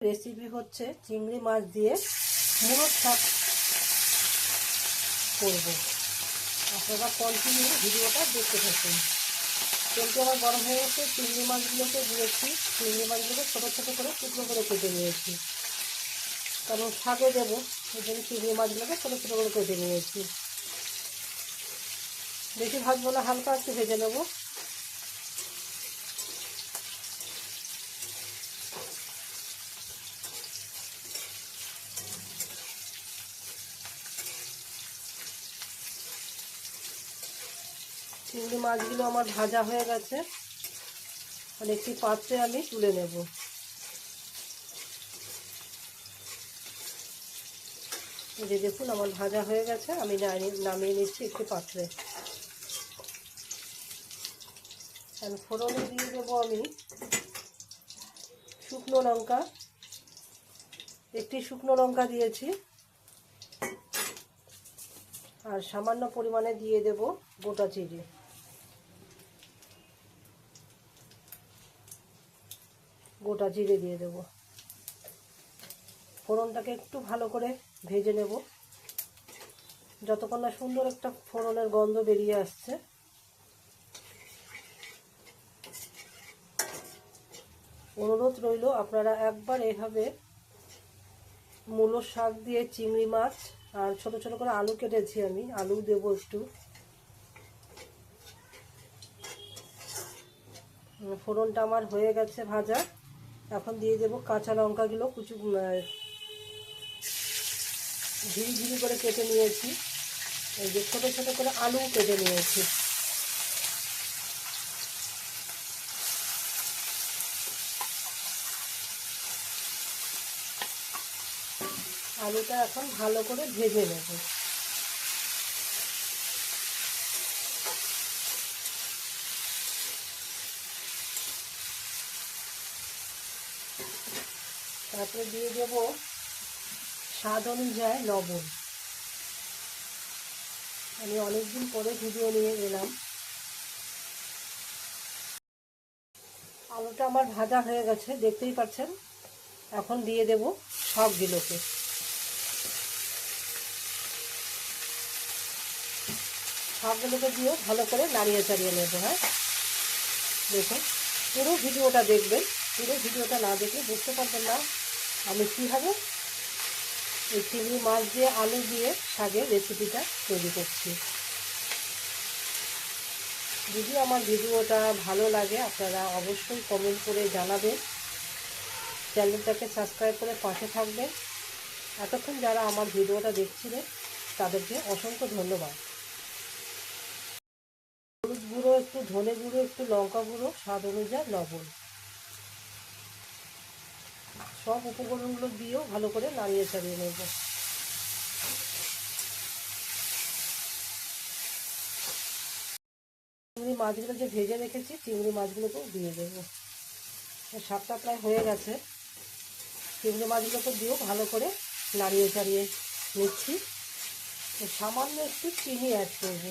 Recipe হচ্ছে চিংড়ি মাছ দিয়ে মুরগ শাক করব। আপনারা কন্টিনিউ ভিডিওটা দেখতে থাকুন। তেলটা আমার গরম হয়ে গেছে, চিংড়ি মাছগুলোকে দিয়েছি চিংড়ি মাছগুলোকে ছোটো ছোটো করে টুকরো করে কেটে নিয়েছি। কারণ শাকে দেবো ওই জন্য চিংড়ি মাছগুলোকে ছোটো ছোটো করে কেটে নিয়েছি। বেশি ভাজবো না, হালকা একটু ভেজে নেব। চিংড়ি মাছগুলো আমার ভাজা হয়ে গেছে। আর একটি পাত্রে আমি তুলে নেব। যে দেখুন, আমার ভাজা হয়ে গেছে, আমি নামিয়ে নিচ্ছি একটি পাত্রে। আর ফোড়নে দিয়ে দেবো আমি শুকনো লঙ্কা। একটি শুকনো লঙ্কা দিয়েছি। আর সামান্য পরিমাণে দিয়ে দেব গোটা চিড়ে গোটা জিরে দিয়ে দেব। ফোড়নটাকে একটু ভালো করে ভেজে নেব। যতক্ষণ না সুন্দর একটা ফোড়নের গন্ধ বেরিয়ে আসছে। অনুরোধ রইল আপনারা একবার এভাবে মূলো শাক দিয়ে চিংড়ি মাছ আর ছোট ছোট করে আলু কেটেছি আমি, আলু দেবো একটু। ফোড়নটা আমার হয়ে গেছে ভাজা। এখন দিয়ে দেবো কাঁচা লঙ্কাগুলো কুচু ঝিরি ঝিরি করে কেটে নিয়েছি। এই যে ছোটো ছোটো করে আলু কেটে নিয়েছি। আলুটা এখন ভালো করে ভেজে নেব। তারপরে দিয়ে দেব স্বাদ অনুযায়ী লবণ। আমি অনেকদিন পরে ভিডিও নিয়ে এলাম। আলুটা আমার ভাজা হয়ে গেছে, দেখতেই পাচ্ছেন? এখন দিয়ে দেব সবগুলোকে। সবগুলোকে দিয়েও ভালো করে নাড়িয়ে চাড়িয়ে নেব হ্যাঁ? দেখুন, পুরো ভিডিওটা দেখবেন। পুরো ভিডিওটা না দেখলে বুঝতে পারবেন না আমি কীভাবে এই চিংড়ি মাছ দিয়ে আলু দিয়ে শাকের রেসিপিটা তৈরি করছি? যদি আমার ভিডিওটা ভালো লাগে, আপনারা অবশ্যই কমেন্ট করে জানাবেন। চ্যানেলটাকে সাবস্ক্রাইব করে পাশে থাকবেন। এতক্ষণ যারা আমার ভিডিওটা দেখছিলেন, তাদেরকে অসংখ্য ধন্যবাদ। হলুদ গুঁড়ো, একটু ধনে গুঁড়ো, একটু লঙ্কা গুঁড়ো, স্বাদ অনুযায়ী লবণ। সব উপকরণগুলো দিয়েও ভালো করে নাড়িয়ে চাড়িয়ে নেব। চিংড়ি মাছগুলো যে ভেজে রেখেছি, চিংড়ি মাছগুলোকেও দিয়ে দেবো। শাকটা প্রায় হয়ে গেছে। চিংড়ি মাছগুলোকে দিয়েও ভালো করে নাড়িয়ে চাড়িয়ে নিচ্ছি। সামান্য একটু চিনি অ্যাড করব।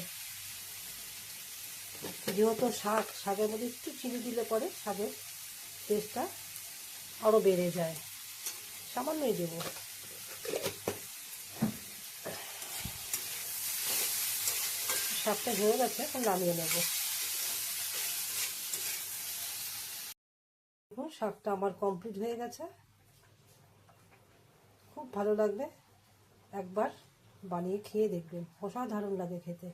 যেহেতু শাক, শাকের মধ্যে একটু চিনি দিলে পরে শাকের টেস্টটা আরও বেড়ে যায়। সামান্যই দেব। শাকটা হয়ে গেছে, এখন নামিয়ে নেব। শাকটা আমার কমপ্লিট হয়ে গেছে। খুব ভালো লাগবে। একবার বানিয়ে খেয়ে দেখবেন। অসাধারণ লাগে খেতে।